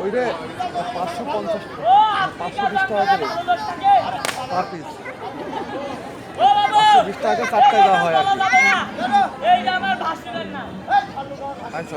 ওই রে পাঁচশো পঞ্চাশ পাঁচশো বিশ টাকা পার পিস। বিশ টাকা চারটায় দেওয়া হয় আর কি। আচ্ছা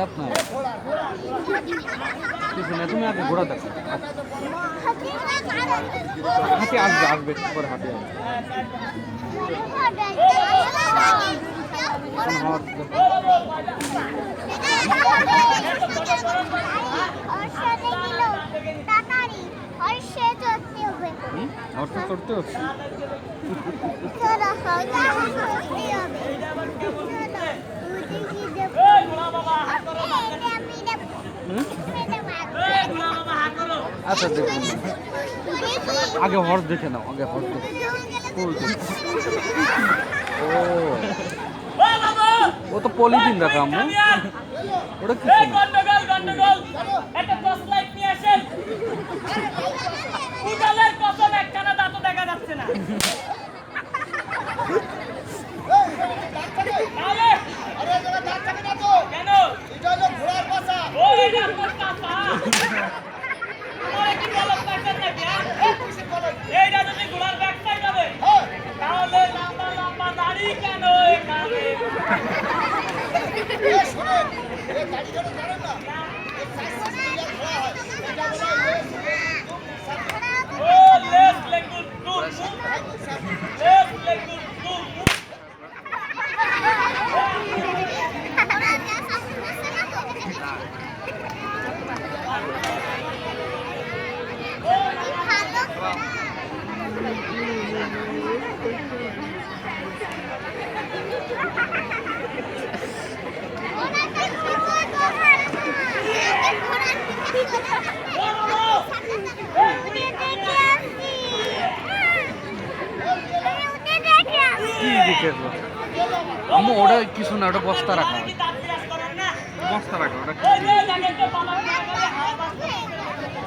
চাপ নাই। কিছু না তুমি আগে ঘোড়া দেখো। হাতে আসবে আসবে পরে হাতে আসবে। অর্থ করতে হবে? আচ্ছা দেখুন। আগে হর দেখে নাও আগে হর দেখে ও। তো পলিথিন রাখা আমি ওটা কি একটা দেখা যাচ্ছে না। আমি ওটা কিছু না ওটা বস্তা রাখা বস্তা রাখা ওটা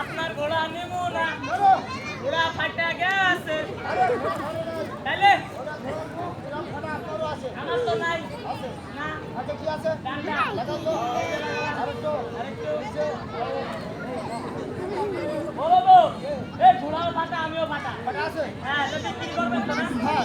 আপনার ঘোড়া নেব না ঘোড়া ফাটা গেছে তাহলে আমার তো নাই না আচ্ছা কি আছে পাতা আমিও পাতা। হ্যাঁ যদি কি করবেন হ্যাঁ।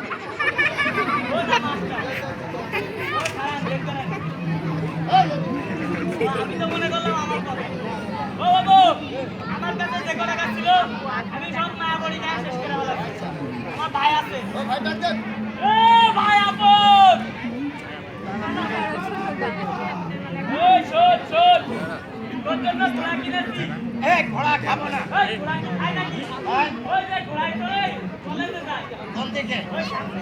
ঘোড়া খাব না কোন দিকে সামনে